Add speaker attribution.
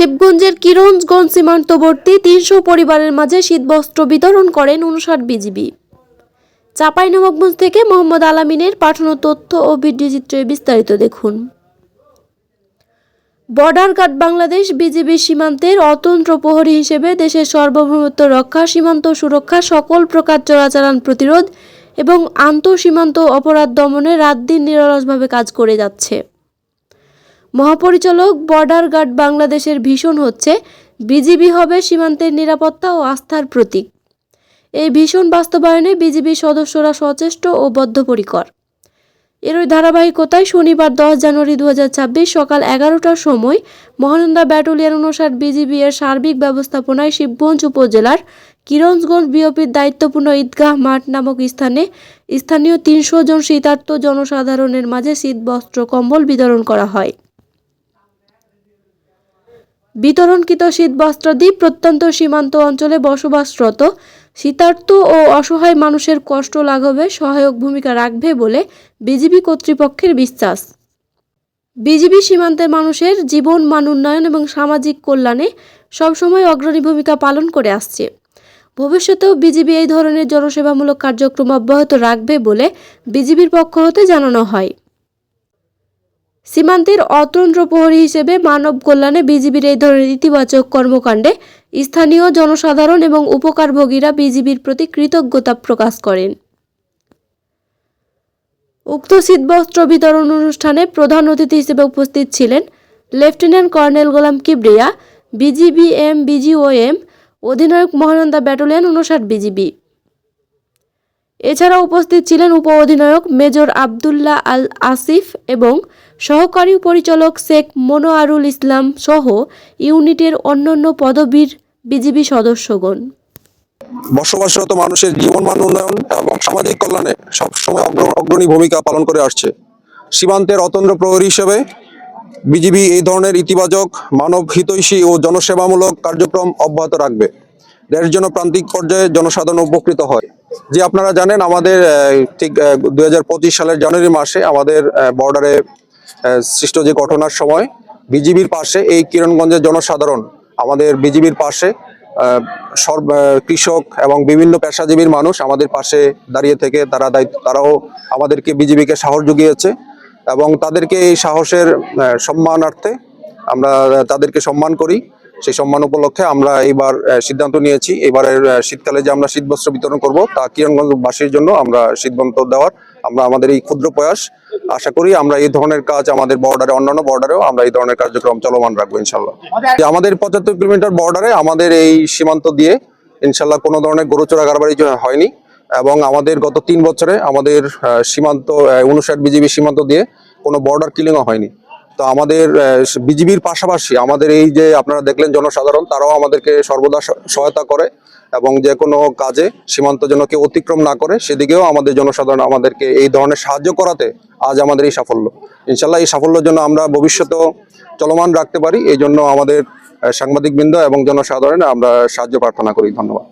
Speaker 1: শিবগঞ্জের কিরঞ্জগঞ্জ সীমান্তবর্তী তিনশো পরিবারের মাঝে শীতবস্ত্র বিতরণ করেন উনষাট বিজিবি। চাঁপাইনবাবগঞ্জ থেকে মোহাম্মদ আলামিনের পাঠানো তথ্য ও ভিডিও চিত্রে বিস্তারিত দেখুন। বর্ডার গার্ড বাংলাদেশ বিজিবি সীমান্তের অতন্ত্র প্রহরী হিসেবে দেশের সার্বভৌমত্ব রক্ষা, সীমান্ত সুরক্ষা, সকল প্রকার চোরাচালান প্রতিরোধ এবং আন্তঃসীমান্ত অপরাধ দমনে রাত দিন নিরলসভাবে কাজ করে যাচ্ছে। মহাপরিচালক বর্ডার গার্ড বাংলাদেশের ভীষণ হচ্ছে, বিজিবি হবে সীমান্তের নিরাপত্তা ও আস্থার প্রতীক। এই ভীষণ বাস্তবায়নে বিজিবি সদস্যরা সচেষ্ট ও বদ্ধপরিকর। এরই ধারাবাহিকতায় শনিবার দশ জানুয়ারি দু হাজার ছাব্বিশ সকাল এগারোটার সময় মহানন্দা ব্যাটালিয়ন অনুসার বিজিবি এর সার্বিক ব্যবস্থাপনায় শিবগঞ্জ উপজেলার কিরঞ্জগঞ্জ বিওপির দায়িত্বপূর্ণ ঈদগাহ মাঠ নামক স্থানে স্থানীয় তিনশো জন শীতার্থ জনসাধারণের মাঝে শীত বস্ত্র কম্বল বিতরণ করা হয়। বিতরণকৃত শীত বস্ত্রাদি প্রত্যন্ত সীমান্ত অঞ্চলে বসবাসরত, শীতার্থ ও অসহায় মানুষের কষ্ট লাঘবে সহায়ক ভূমিকা রাখবে বলে বিজিবি কর্তৃপক্ষের বিশ্বাস। বিজিবি সীমান্তের মানুষের জীবন মান উন্নয়ন এবং সামাজিক কল্যাণে সবসময় অগ্রণী ভূমিকা পালন করে আসছে। ভবিষ্যতেও বিজিবি এই ধরনের জনসেবামূলক কার্যক্রম অব্যাহত রাখবে বলে বিজিবির পক্ষ হতে জানানো হয়। সীমান্তের অতন্ত্র প্রহরী হিসেবে মানব কল্যাণে বিজিবির এই ধরনের ইতিবাচক কর্মকাণ্ডে স্থানীয় জনসাধারণ এবং উপকারভোগীরা বিজিবির প্রতি কৃতজ্ঞতা প্রকাশ করেন। উক্ত শীতবস্ত্র বিতরণ অনুষ্ঠানে প্রধান অতিথি হিসেবে উপস্থিত ছিলেন lieutenant colonel Golam Kibria BGBM BGOM, অধিনায়ক মহানন্দা ব্যাটালিয়ন উনষাট বিজিবি। এছাড়া উপস্থিত ছিলেন উপ অধিনায়ক মেজর আবদুল্লাহ আল আসিফ এবং সহকারী পরিচালক শেখ মনোয়ারুল ইসলাম সহ ইউনিটের অন্যান্য পদবীর বিজিবি সদস্যগণ।
Speaker 2: বসবাসরত মানুষের জীবনমান উন্নয়ন এবং সামাজিক কল্যাণে সবসময় অগ্রণী ভূমিকা পালন করে আসছে। সীমান্তের অতন্ত্র প্রহরী হিসেবে বিজিবি এই ধরনের ইতিবাচক, মানব হিতৈষী ও জনসেবামূলক কার্যক্রম অব্যাহত রাখবে। এর জন্য প্রান্তিক পর্যায়ে জনসাধারণ উপকৃত হয়। যে আপনারা জানেন আমাদের ঠিক দুই হাজার পঁচিশ সালের জানুয়ারি মাসে আমাদের বর্ডারে সৃষ্ট যে ঘটনার সময় বিজিবির পাশে এই কিরণগঞ্জের জনসাধারণ, আমাদের বিজিবির পাশে সর্ব কৃষক এবং বিভিন্ন পেশাজীবীর মানুষ আমাদের পাশে দাঁড়িয়ে থেকে তারা দায়িত্ব, তারাও আমাদেরকে বিজিবিকে সাহস জুগিয়েছে এবং তাদেরকে এই সাহসের সম্মানার্থে আমরা তাদেরকে সম্মান করি। সেই সম্মান উপলক্ষে আমরা এইবার সিদ্ধান্ত নিয়েছি। এবারের শীতকালে যে আমরা শীতবস্ত্র বিতরণ করব, তা কিরণগঞ্জবাসীর জন্য আমরা সিদ্ধান্ত দেওয়ার, আমরা আমাদের এই ক্ষুদ্র প্রয়াস। আশা করি আমরা এই ধরনের কাজ আমাদের বর্ডারে অন্যান্য বর্ডারেও আমরা এই ধরনের কার্যক্রম চলমান রাখব ইনশাল্লাহ আমাদের পঁচাত্তর কিলোমিটার বর্ডারে আমাদের এই সীমান্ত দিয়ে ইনশাল্লাহ কোনো ধরনের গরুচোরা কারবারি হয়নি, এবং আমাদের গত তিন বছরে আমাদের সীমান্ত উনষাট বিজিবি সীমান্ত দিয়ে কোনো বর্ডার কিলিংও হয়নি। তো আমাদের বিজিবির পাশাপাশি আমাদের এই যে আপনারা দেখলেন জনসাধারণ, তারাও আমাদেরকে সর্বদা সহায়তা করে এবং যে কোনো কাজে সীমান্ত যেন কেউ অতিক্রম না করে, সেদিকেও আমাদের জনসাধারণ আমাদেরকে এই ধরনের সাহায্য করাতে আজ আমাদের এই সাফল্য। ইনশাল্লাহ এই সাফল্যের জন্য আমরা ভবিষ্যতেও চলমান রাখতে পারি এই জন্য আমাদের সাংবাদিকবৃন্দ এবং জনসাধারণ আমরা সাহায্য প্রার্থনা করি। ধন্যবাদ।